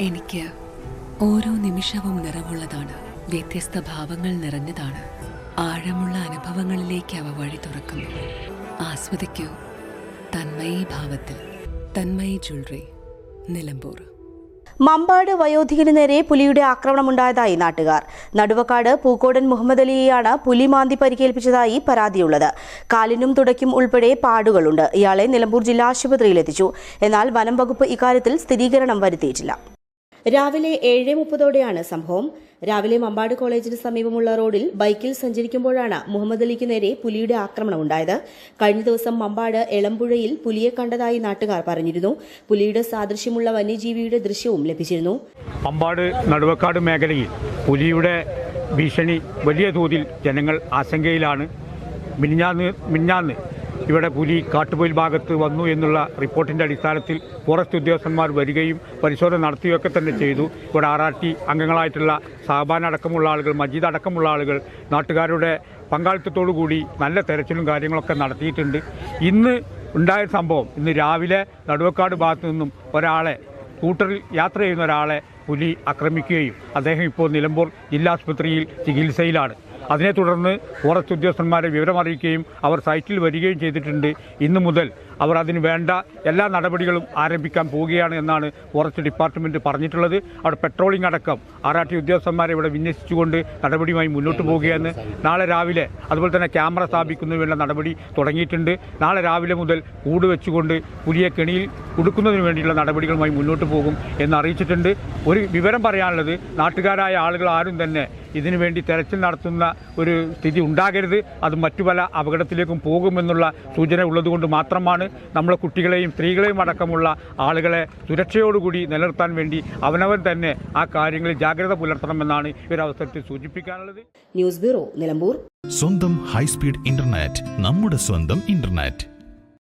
എനിക്ക് ഓരോ നിമിഷവും നിറവുള്ളതാണ്. വ്യത്യസ്ത ഭാവങ്ങൾ നിറഞ്ഞതാണ്. ആഴമുള്ള അനുഭവങ്ങളിലേക്ക് അവ വഴി തുറക്കുന്നു. ആസ്വദിക്കൂ. തന്മയി ഭാവത്തിൽ. തന്മയി ജ്വല്ലറി. നിലമ്പൂർ. മമ്പാട് വയോധികന് നേരെ പുലിയുടെ ആക്രമണമുണ്ടായതായി നാട്ടുകാർ. നടുവക്കാട് പൂക്കോടൻ മുഹമ്മദ് അലിയെയാണ് പുലി മാന്തി പരിക്കേൽപ്പിച്ചതായി പരാതിയുള്ളത്. കാലിനും തുടയ്ക്കും ഉൾപ്പെടെ പാടുകളുണ്ട്. ഇയാളെ നിലമ്പൂർ ജില്ലാ ആശുപത്രിയിൽ എത്തിച്ചു എന്നാൽ വനം വകുപ്പ് ഇക്കാര്യത്തിൽ സ്ഥിരീകരണം വരുത്തിയിട്ടില്ല. രാവിലെ ഏഴ് മുപ്പതോടെയാണ് സംഭവം. രാവിലെ മമ്പാട് കോളേജിന് സമീപമുള്ള റോഡിൽ ബൈക്കിൽ സഞ്ചരിക്കുമ്പോഴാണ് മുഹമ്മദ് അലിക്ക് നേരെ പുലിയുടെ ആക്രമണം ഉണ്ടായത്. കഴിഞ്ഞ ദിവസം മമ്പാട് എളമ്പുഴയിൽ പുലിയെ കണ്ടതായി നാട്ടുകാർ പറഞ്ഞിരുന്നു. പുലിയുടെ സാദൃശ്യമുള്ള വന്യജീവിയുടെ ദൃശ്യവും ലഭിച്ചിരുന്നു. മമ്പാട് നടുവക്കാട് മേഖലയിൽ പുലിയുടെ ഭീഷണി വലിയ തോതിൽ ജനങ്ങൾ ആശങ്കയിലാണ്. മിനിഞ്ഞാന്ന് മിനിഞ്ഞാന്ന് ഇവിടെ പുലി കാട്ടുപോയിൽ ഭാഗത്ത് വന്നു എന്നുള്ള റിപ്പോർട്ടിന്റെ അടിസ്ഥാനത്തിൽ ഫോറസ്റ്റ് ഉദ്യോഗസ്ഥന്മാർ വരികയും പരിശോധന നടത്തുകയൊക്കെ തന്നെ ചെയ്തു. ഇവിടെ ആർ ആർ ടി അംഗങ്ങളായിട്ടുള്ള സാബാൻ അടക്കമുള്ള ആളുകൾ മജീദ് അടക്കമുള്ള ആളുകൾ നാട്ടുകാരുടെ കൂടി നല്ല തെരച്ചിലും കാര്യങ്ങളൊക്കെ നടത്തിയിട്ടുണ്ട്. ഇന്ന് ഉണ്ടായ സംഭവം ഇന്ന് രാവിലെ നടുവക്കാട് ഭാഗത്തു നിന്നും ഒരാളെ സ്കൂട്ടറിൽ യാത്ര ചെയ്യുന്ന ഒരാളെ പുലി ആക്രമിക്കുകയും അദ്ദേഹം ഇപ്പോൾ നിലമ്പൂർ ജില്ലാ ആശുപത്രിയിൽ ചികിത്സയിലാണ്. അതിനെ തുടർന്ന് ഫോറസ്റ്റ് ഉദ്യോഗസ്ഥന്മാരെ വിവരമറിയിക്കുകയും അവർ സൈറ്റിൽ വരികയും ചെയ്തിട്ടുണ്ട്. ഇന്നു മുതൽ അവർ അതിന് വേണ്ട എല്ലാ നടപടികളും ആരംഭിക്കാൻ പോവുകയാണ് എന്നാണ് ഫോറസ്റ്റ് ഡിപ്പാർട്ട്മെന്റ് പറഞ്ഞിട്ടുള്ളത്. അവിടെ പെട്രോളിംഗ് അടക്കം ആറാട്ടി ഉദ്യോഗസ്ഥന്മാരെ ഇവിടെ വിന്യസിച്ചുകൊണ്ട് നടപടിയുമായി മുന്നോട്ട് പോവുകയാണ്. നാളെ രാവിലെ അതുപോലെ തന്നെ ക്യാമറ സ്ഥാപിക്കുന്നതിന് വേണ്ട നടപടി തുടങ്ങിയിട്ടുണ്ട്. നാളെ രാവിലെ മുതൽ കൂട് വെച്ചുകൊണ്ട് പുലിയെ കെണിയിൽ കൊടുക്കുന്നതിന് വേണ്ടിയുള്ള നടപടികളുമായി മുന്നോട്ട് പോകും എന്ന് അറിയിച്ചിട്ടുണ്ട്. ഒരു വിവരം പറയാനുള്ളത് നാട്ടുകാരായ ആളുകൾ ആരും തന്നെ ഇതിനുവേണ്ടി തെരച്ചിൽ നടത്തുന്ന ഒരു സ്ഥിതി ഉണ്ടാകരുത്. അത് മറ്റു പല അപകടത്തിലേക്കും പോകുമെന്നുള്ള സൂചന ഉള്ളതുകൊണ്ട് മാത്രമാണ് നമ്മളെ കുട്ടികളെയും സ്ത്രീകളെയും അടക്കമുള്ള ആളുകളെ സുരക്ഷയോടുകൂടി നിലനിർത്താൻ വേണ്ടി അവനവൻ തന്നെ ആ കാര്യങ്ങളിൽ ജാഗ്രത പുലർത്തണമെന്നാണ് ഈ ഒരു അവസരത്തിൽ സൂചിപ്പിക്കാനുള്ളത്. News bureau Nilambur. സ്വന്തം ഹൈസ്പീഡ് ഇന്റർനെറ്റ് നമ്മുടെ സ്വന്തം ഇന്റർനെറ്റ്.